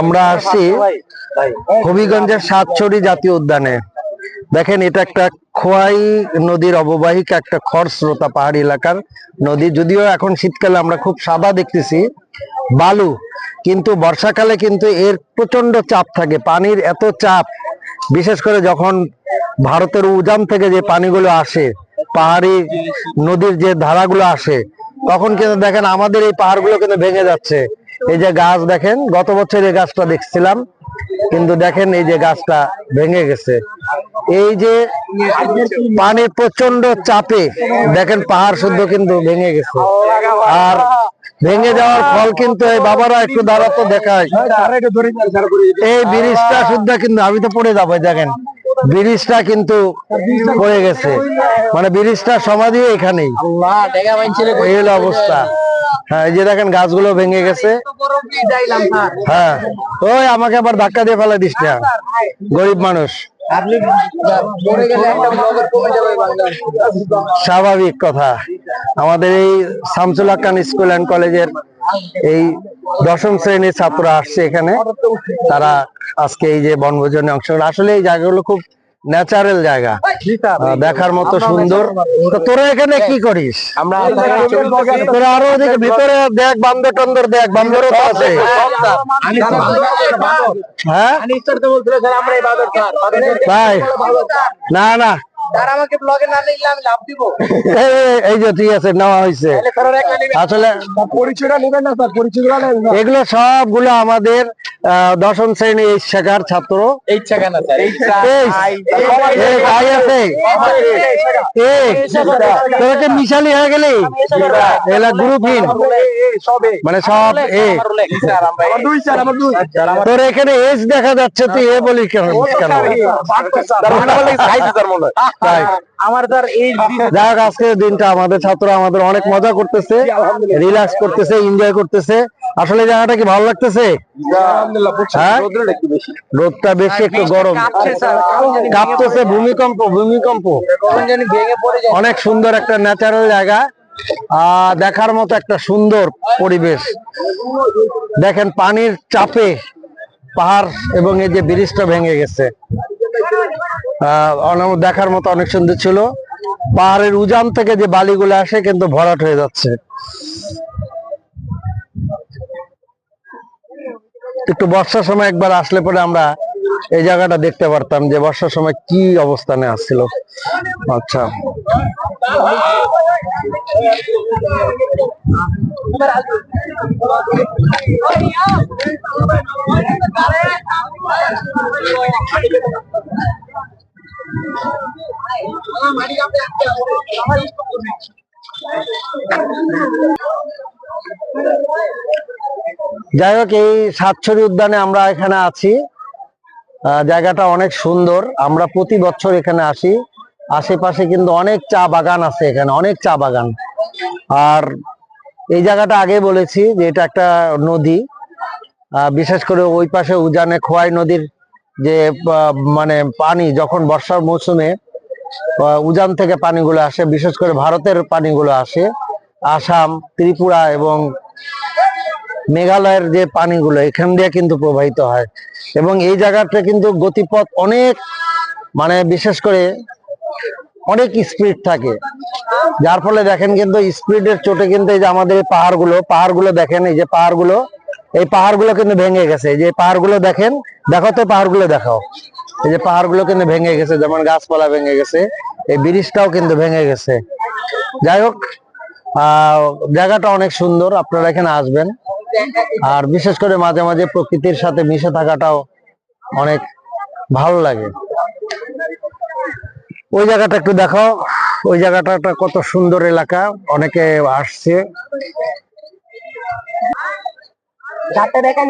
আমরা আসছি হবিগঞ্জের সাতছড়ি জাতীয় উদ্যানে। দেখেন এটা একটা খোয়াই নদীর অববাহিকা একটা খরস্রোতা পাহাড়ি এলাকার নদী। যদিও এখন শীতকালে আমরা খুব সাদা দেখতেছি বালু। কিন্তু বর্ষাকালে কিন্তু এর প্রচণ্ড চাপ থাকে পানির এত চাপ। বিশেষ করে যখন ভারতের উজান থেকে যে পানিগুলো আসে পাহাড়ি নদীর যে ধারাগুলো আসে তখন কিন্তু দেখেন আমাদের এই পাহাড়গুলো কিন্তু ভেঙে যাচ্ছে। এই যে গাছ দেখেন, গত বছর এই গাছটা দেখছিলাম, কিন্তু দেখেন এই যে গাছটা ভেঙে গেছে। এই যে পানির প্রচণ্ড চাপে, দেখেন পাহাড় শুদ্ধ কিন্তু ভেঙে গেছে। আর ভেঙে যাওয়ার ফল কিন্তু এই বাবারা একটু দাঁড়াতো দেখায়। এই ব্রিজটা শুদ্ধ কিন্তু, আমি তো পড়ে যাব দেখেন। ব্রিজটা কিন্তু পড়ে গেছে। মানে ব্রিজটা সমাধি এখানেই। অবস্থা। হ্যাঁ এই যে দেখেন গাছগুলো ভেঙে গেছে। হ্যাঁ ওই আমাকে আবার ধাক্কা দিয়ে ফেলা দিস না। গরিব মানুষ। স্বাভাবিক কথা। আমাদের এই শামসুল হাক্কান স্কুল অ্যান্ড কলেজের এই দশম শ্রেণির ছাত্ররা আসছে এখানে। তারা আজকে এই যে বনভোজনে অংশগ্রহণ আসলে এই জায়গাগুলো খুব ন্যাচারাল জায়গা। দেখার মতো সুন্দর। তো তোরা এখানে কি করিস? আমরা তোরা আরও ওদিকে ভিতরে দেখ বান্দর টন্দর দেখ বান্দরও তো আছে। হ্যাঁ? তাই না না। স্যার আমাকে ব্লগে না নিলে আমি লাভ দিব। এই এই- এই যে ঠিক আছে নেওয়া হয়েছে স্যার একটা নিবে আসলে পরিচয়টা নেবেন না স্যার এগুলো সবগুলো আমাদের দশম শ্রেণি এই শেখার ছাত্র। এই না কি মিশালি হয়ে গেলি? এলা গ্রুপহীন মানে সব এ স্যার আমরা দুই স্যার আমার দুই। তোর এখানে এজ দেখা যাচ্ছে তুই এ বলি কেন? কেন আমার স্যার এই যাই আজকে দিনটা আমাদের ছাত্ররা আমাদের অনেক মজা করতেছে রিল্যাক্স করতেছে এনজয় করতেছে। আসলে জায়গাটা কি ভালো লাগতেছে? হ্যাঁ? রোদটা বেশি একটু গরম। কাঁপতেছে ভূমিকম্প ভূমিকম্প। কখন জানি ভেঙে পড়ে যায়। অনেক সুন্দর একটা ন্যাচারাল জায়গা। আহ দেখার মতো একটা সুন্দর পরিবেশ। দেখেন পানির চাপে পাহাড় এবং এই যে ব্রিজটা ভেঙে গেছে। আহ দেখার মতো অনেক সুন্দর ছিল। পাহাড়ের উজান থেকে যে বালিগুলো আসে কিন্তু ভরাট হয়ে যাচ্ছে। একটু বর্ষার সময় একবার আসলে পরে আমরা এই জায়গাটা দেখতে পারতাম যে বর্ষার সময় কি অবস্থানে আসছিল। আচ্ছা। যাই হোক, এই সাতছড়ি উদ্যানে আমরা এখানে আছি। জায়গাটা অনেক সুন্দর। আমরা প্রতি বছর এখানে আসি। আশেপাশে কিন্তু অনেক চা বাগান আছে এখানে, অনেক চা বাগান। আর এই জায়গাটা আগে বলেছি যে এটা একটা নদী। বিশেষ করে ওই পাশে উজানে খোয়াই নদীর যে মানে পানি, যখন বর্ষার মৌসুমে উজান থেকে পানিগুলো আসে, বিশেষ করে ভারতের পানিগুলো আসে। আসাম, ত্রিপুরা এবং মেঘালয়ের যে পানিগুলো, এখান দিয়ে কিন্তু প্রবাহিত হয়। এবং এই জায়গাটা কিন্তু গতিপথ অনেক মানে বিশেষ করে অনেক স্পিড থাকে। যার ফলে দেখেন কিন্তু স্পিডের চোটে কিন্তু এই যে আমাদের এই পাহাড়গুলো পাহাড়গুলো দেখেন, এই যে পাহাড়গুলো, এই পাহাড়গুলো কিন্তু ভেঙে গেছে। এই যে পাহাড়গুলো দেখেন, দেখো তো পাহাড়গুলো দেখাও। এই যে পাহাড়গুলো কিন্তু ভেঙে গেছে, যেমন গাছপালা ভেঙে গেছে, এই ব্রিজটাও কিন্তু ভেঙে গেছে। যাই হোক জায়গাটা অনেক সুন্দর, আপনারা এখানে আসবেন। আর বিশেষ করে মাঝে মাঝে প্রকৃতির সাথে মিশে থাকাটাও অনেক ভালো লাগে ওই জায়গাটা একটু দেখো ওই জায়গাটা একটা কত সুন্দর এলাকা অনেকে আসছে দেখা